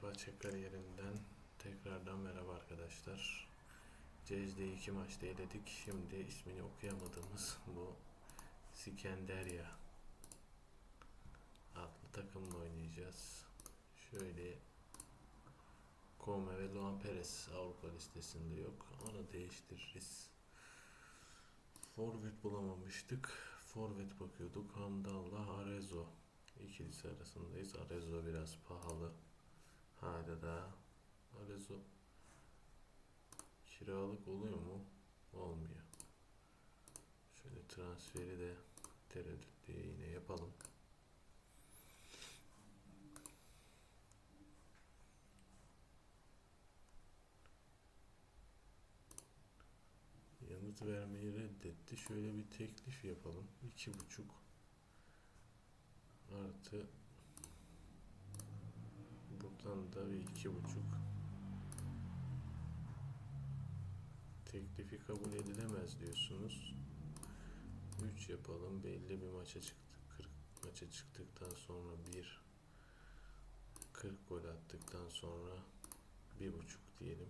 Fenerbahçe kariyerinden tekrardan merhaba arkadaşlar. CS'de iki maçta eledik. Şimdi ismini okuyamadığımız bu Sikenderya adlı takımla oynayacağız. Şöyle Kome ve Luan Perez Avrupa listesinde yok. Onu değiştiririz. Forvet bulamamıştık. Forvet bakıyorduk. Hamdallah Arezo ikilisi arasındayız. Arezo biraz pahalı. Hala da Arezo kiralık oluyor mu? Olmuyor. Şöyle transferi de tereddüt yine yapalım. Yanıt vermeyi reddetti. Şöyle bir teklif yapalım. İki buçuk artı buradan da bir iki buçuk teklifi kabul edilemez diyorsunuz. 3 yapalım. Belli bir maça çıktık. 40 maça çıktıktan sonra bir 40 gol attıktan sonra bir buçuk diyelim.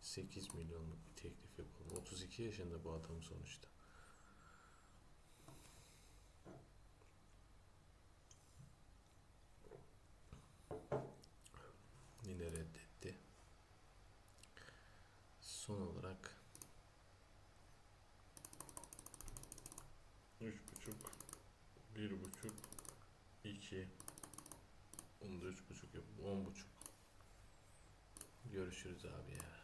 8 milyonluk bir teklif yapalım. 32 yaşında bu adam sonuçta. Yine reddetti. Son olarak üç buçuk, bir buçuk, iki, onu da üç buçuk yap, on buçuk. Görüşürüz abi ya.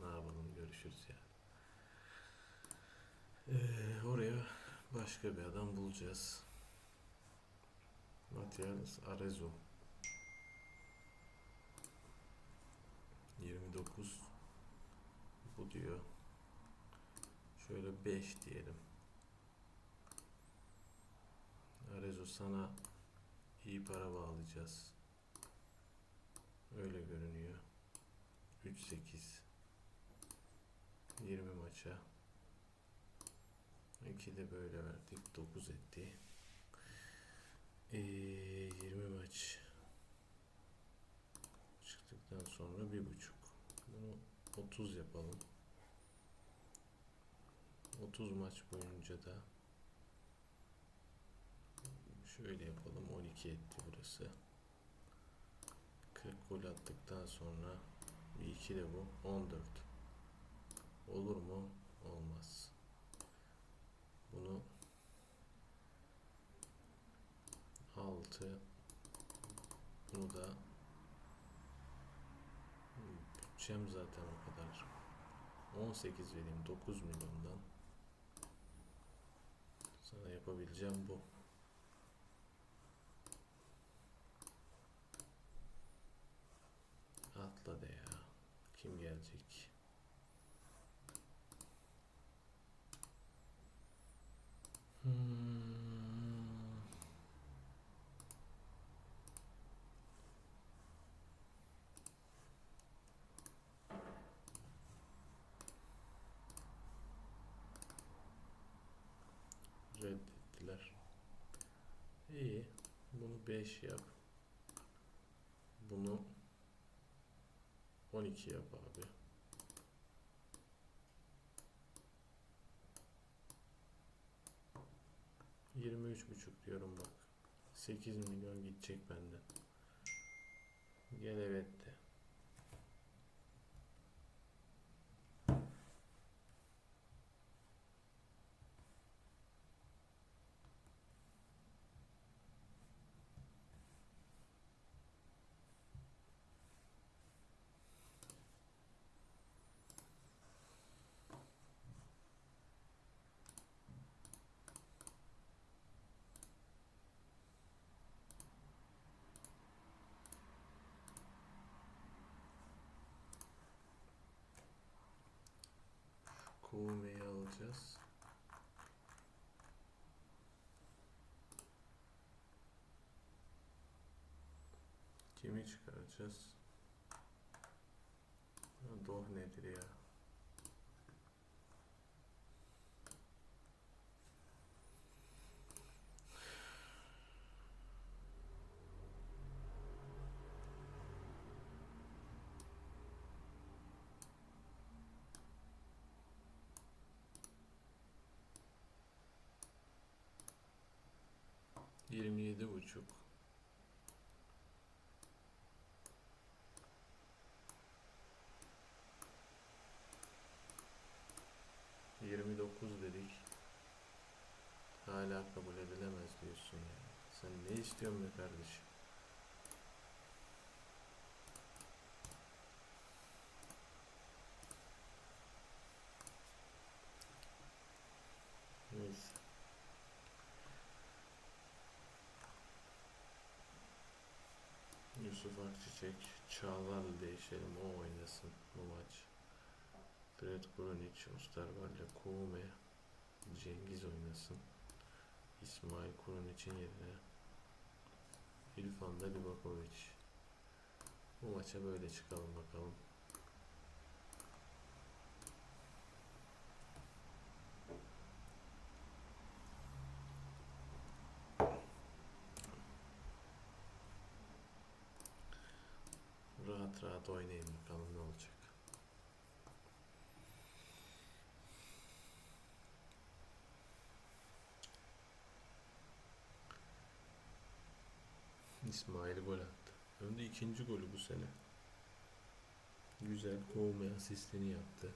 Ne yapalım görüşürüz ya. Ee, oraya başka bir adam bulacağız. Matias Arezo. 29 bu diyor. Şöyle 5 diyelim. Arezo sana iyi para bağlayacağız. Öyle görünüyor. 3-8 20 maça. 2 de böyle verdik. 9 etti. Ee, 20 maç çıktıktan sonra bir buçuk. Bunu 30 yapalım. 30 maç boyunca da şöyle yapalım. 12 etti burası. 40 gol attıktan sonra bir 2 de bu 14 olur mu? Olmaz. Bunu 6 bunu da bütçem zaten o kadar. 18 vereyim 9 milyondan. Sana yapabileceğim bu. Atla de ya kim gelecek Hmm. Reddettiler. İyi. Bunu 5 yap. Bunu 12 yap abi. Yirmi üç buçuk diyorum bak. 8 milyon gidecek benden. Gel evet de. Kuğumeyi alacağız. Kimi çıkaracağız? Doh nedir ya? 27 buçuk. Yirmi dokuz dedik. Hala kabul edilemez diyorsun ya. Sen ne istiyorsun be kardeşim? Akçiçek, Çağlar'la değişelim o oynasın bu maç. Fred Kurunic, Osterwalde, Koume, Cengiz oynasın. İsmail Kurunic'in yerine İrfan da Livakovic. Bu maça böyle çıkalım bakalım. Rahat rahat oynayın bakalım ne olacak. İsmail gol attı. Hem de ikinci golü bu sene. Güzel kovma asistini yaptı.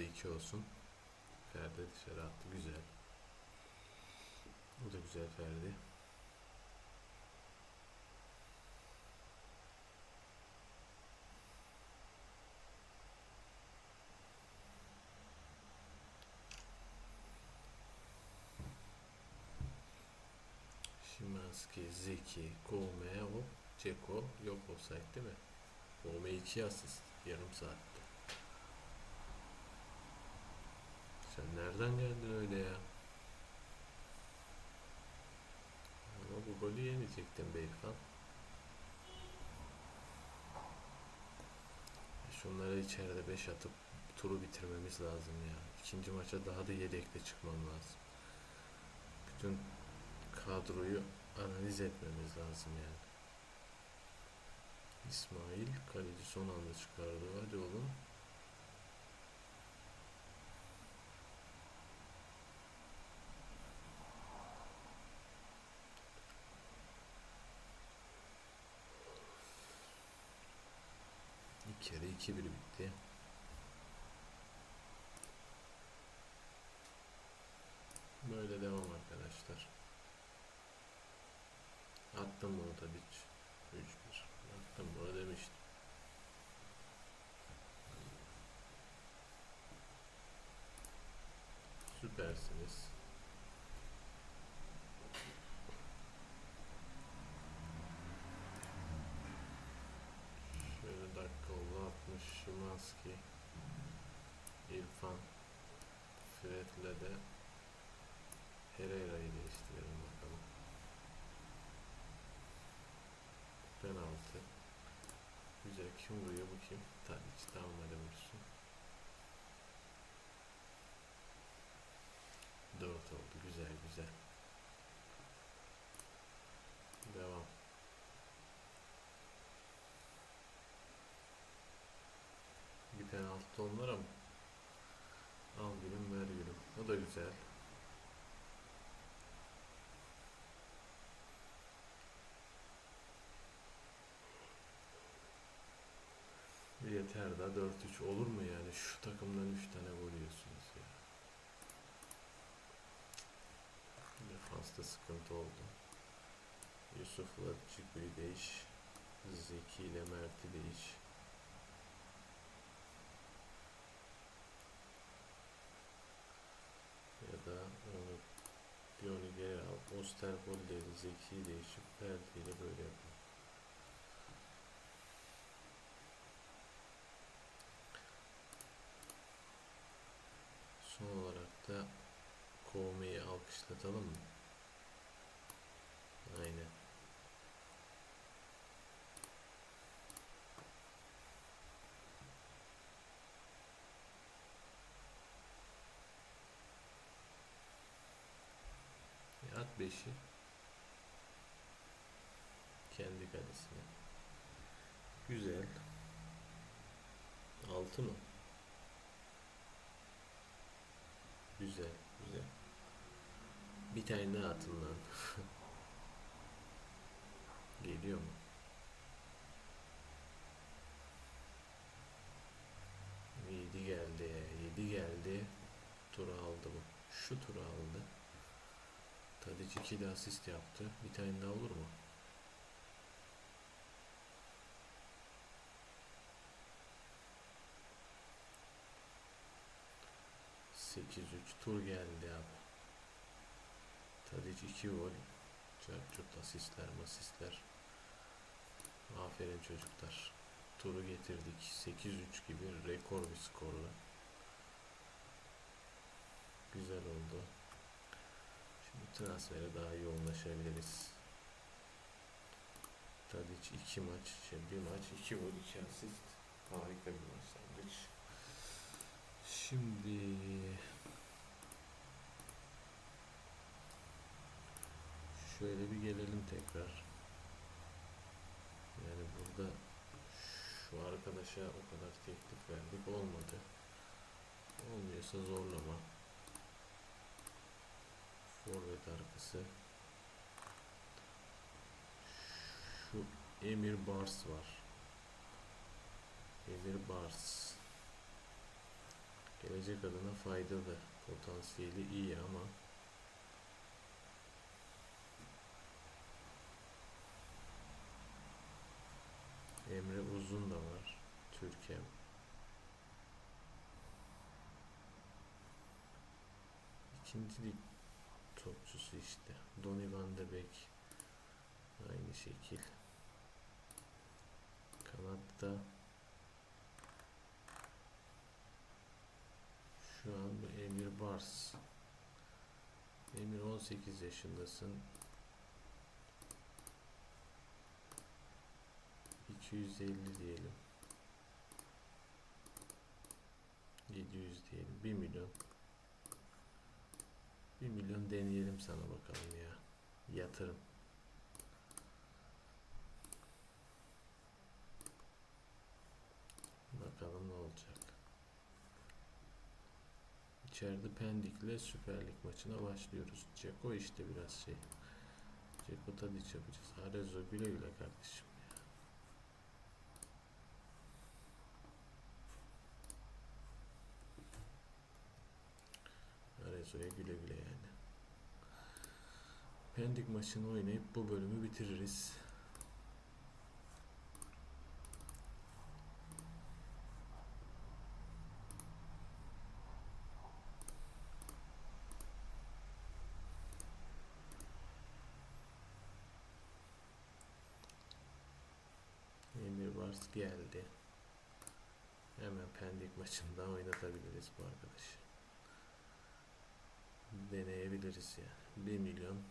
Hadi iki olsun. Ferdi dışarı attı. Güzel. Bu da güzel Ferdi. Şimanski, Zeki, Koume, o Ceko yok olsaydı değil mi? Koume 2 asist yarım saatte. Sen nereden geldin öyle ya? Ama bu golü yemeyecektin be İrfan. E Şunları içeride 5 atıp turu bitirmemiz lazım ya. İkinci maça daha da yedekle çıkmam lazım. Bütün kadroyu analiz etmemiz lazım yani. İsmail kaleci son anda çıkardı. Hadi oğlum. İlk kere 2-1 bitti. Böyle devam arkadaşlar. Attım bunu tabii hiç. 3-1. Attım bunu demiştim. Süpersiniz. Şöyle dakika oldu 60 Şimanski İrfan Fred'le de Herrera'yı değiştirelim bakalım. Penaltı. Güzel. Kim vuruyor bu kim? Tadiç. Tamam hadi vursun. 4 oldu. Güzel güzel. Devam. Bir penaltı onlar ama al gülüm ver gülüm. O da güzel. Yeter da 4-3 olur mu yani? Şu takımdan 3 tane gol ya. Defansta sıkıntı oldu. Yusuf'la Ciku'yu değiş. Zeki ile Mert'i değiş. Ya da onu bir onu Osterwold'le Zeki'yi değişip Ferdi ile böyle yapalım. Son olarak da Kovme'yi alkışlatalım mı? Aynen. 5'i kendi kalesine. Güzel. 6 mı? Güzel, güzel. Bir tane daha atın lan. Geliyor mu? Yedi geldi. Yedi geldi. Turu aldı bu. Şu turu aldı. Tadic 2 de asist yaptı. Bir tane daha olur mu? Sekiz üç tur geldi abi. Tadic 2 gol. Çarçurt asistler masistler. Aferin çocuklar. Turu getirdik. 8-3 gibi rekor bir skorla. Güzel oldu. Transfere daha yoğunlaşabiliriz. Tadic 2 maç, şey bir maç, 2 gol, 2 asist. Harika bir başlangıç. Şimdi şöyle bir gelelim tekrar. Yani burada şu arkadaşa o kadar teklif verdik olmadı. Olmuyorsa zorlama. Forvet arkası. Şu Emir Bars var. Emir Bars. Gelecek adına faydalı. Potansiyeli iyi ama Emre Uzun da var. Türkiye. İkinci topçusu işte. Donny van de Beek. Aynı şekil. Kanatta şu an bu Emir Bars. Emir 18 yaşındasın. 250 diyelim. 700 diyelim. 1 milyon. 1 milyon deneyelim sana bakalım ya. Yatırım. Bakalım ne olacak. İçeride Pendik'le Süper Lig maçına başlıyoruz. Ceko işte biraz şey. Ceko Tadiç yapacağız. Arezzo güle güle kardeşim. Arezzo'ya güle güle yani. Pendik maçını oynayıp bu bölümü bitiririz. Emir Bars geldi. Hemen Pendik maçında oynatabiliriz bu arkadaşı. Deneyebiliriz ya. 1 milyon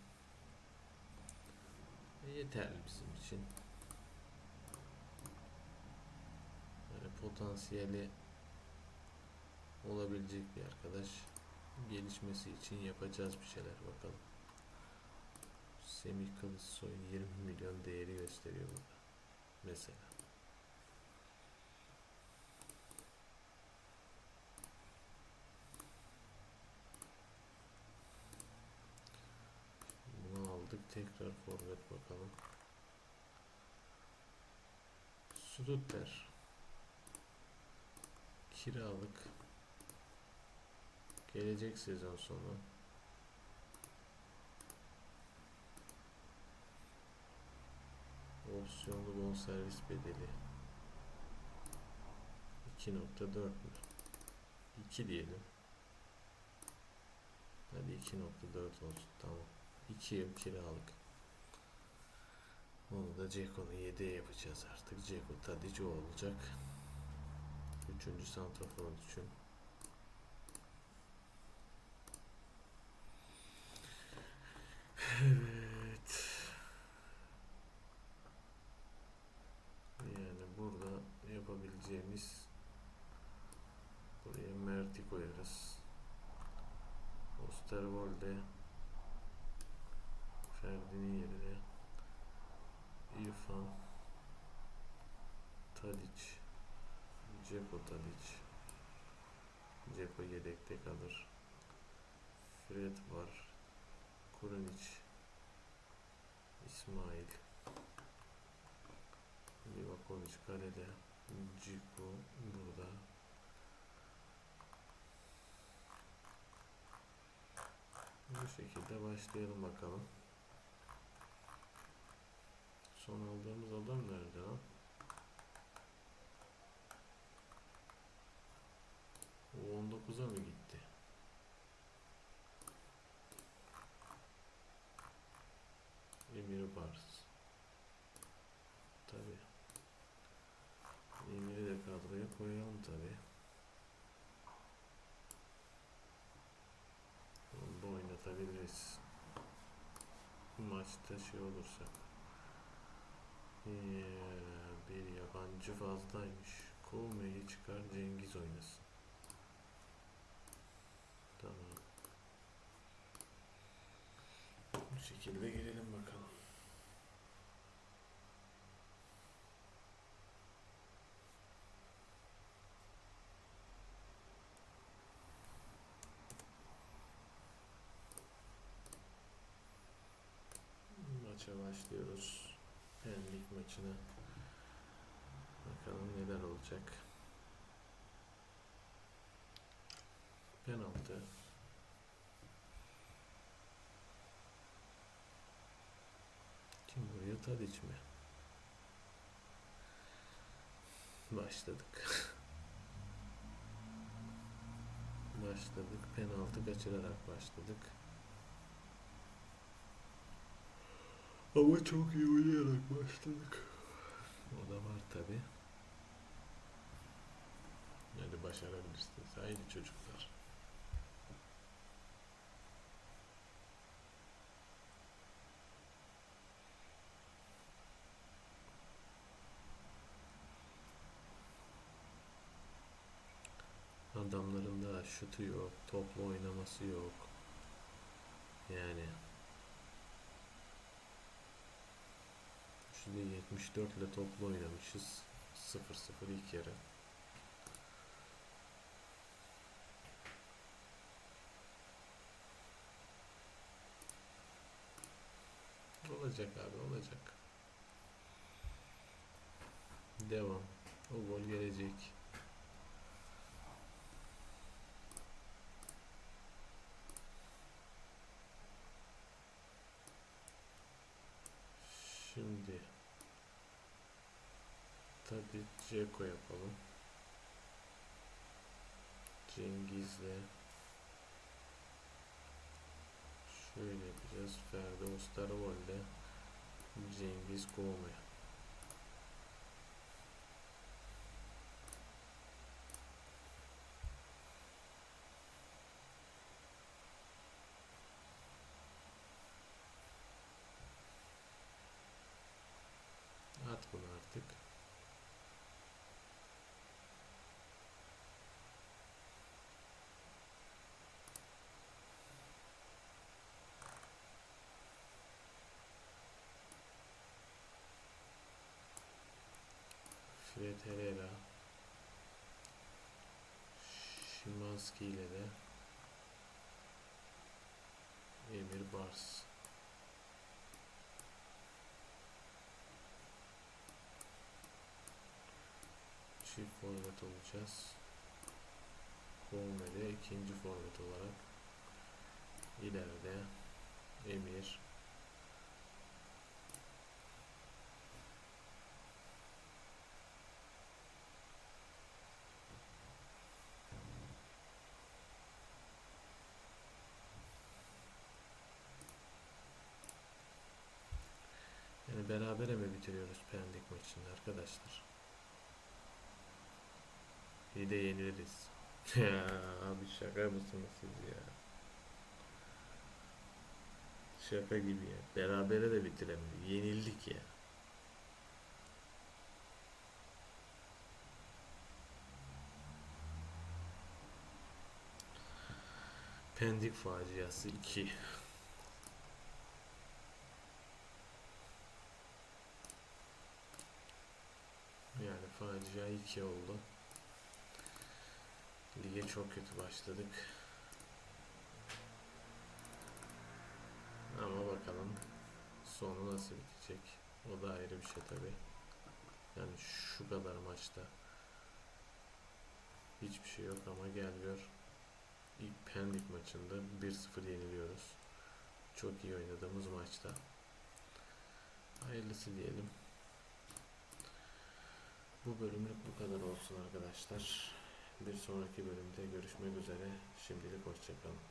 yeterli bizim için. Yani potansiyeli olabilecek bir arkadaş. Gelişmesi için yapacağız bir şeyler bakalım. Semih Kılıçsoy 20 milyon değeri gösteriyor burada. Mesela. Bunu aldık. Tekrar forvet bakalım. Sudutter. Kiralık. Gelecek sezon sonu. Opsiyonlu bonservis bedeli 2.4 mü? 2 diyelim. Hadi 2.4 olsun tamam. 2 yıl kiralık. Onu da Ceko'nu 7'ye yapacağız artık. Ceko Tadic o olacak. Üçüncü santrafor düşün. Evet. Yani burada yapabileceğimiz buraya Mert'i koyarız. Osterwolde Ferdi'nin yerine İrfan Tadic Ceko Tadic Ceko yedekte kalır. Fred var. Kurunic İsmail Livakovic kalede Ciko burada Bu şekilde başlayalım bakalım. Son aldığımız adam nerede lan? O 19'a mı gitti? Emir Bars. Tabi. Emir'i de kadroya koyalım tabi. Onu da oynatabiliriz. Maçta şey olursa. Ee, bir yabancı fazlaymış. Kovmeyi çıkar Cengiz oynasın. Tamam. Bu şekilde girelim bakalım. Maça başlıyoruz. Pendik maçına. Bakalım neler olacak. Penaltı. Kim vuruyor? Tadiç mi? Başladık. başladık. Penaltı kaçırarak başladık. Ama çok iyi oynayarak başladık. O da var tabi. Yani başarabilirsiniz. Haydi çocuklar. Adamların da şutu yok, toplu oynaması yok. Yani Şurada 74 ile toplu oynamışız. 0-0 ilk yarı. Olacak abi olacak. Devam. O gol gelecek. Şimdi tabi Ceko yapalım. Cengiz'le şöyle yapacağız. Ferdi Osterwold'le Cengiz Kovme. At bunu artık. Fred Herrera Şimanski ile de Emir Bars çift forvet olacağız. Kovme'de ikinci forvet olarak ileride Emir berabere mi bitiriyoruz Pendik maçını arkadaşlar? İyi de yeniliriz. ya abi şaka mısınız siz ya? Şaka gibi ya. Berabere de bitiremedik. Yenildik ya. Pendik faciası 2. facia 2 oldu. Lige çok kötü başladık. Ama bakalım sonu nasıl bitecek. O da ayrı bir şey tabi. Yani şu kadar maçta hiçbir şey yok ama gel gör. İlk Pendik maçında 1-0 yeniliyoruz. Çok iyi oynadığımız maçta. Hayırlısı diyelim. Bu bölümlük bu kadar olsun arkadaşlar. Bir sonraki bölümde görüşmek üzere. Şimdilik hoşçakalın.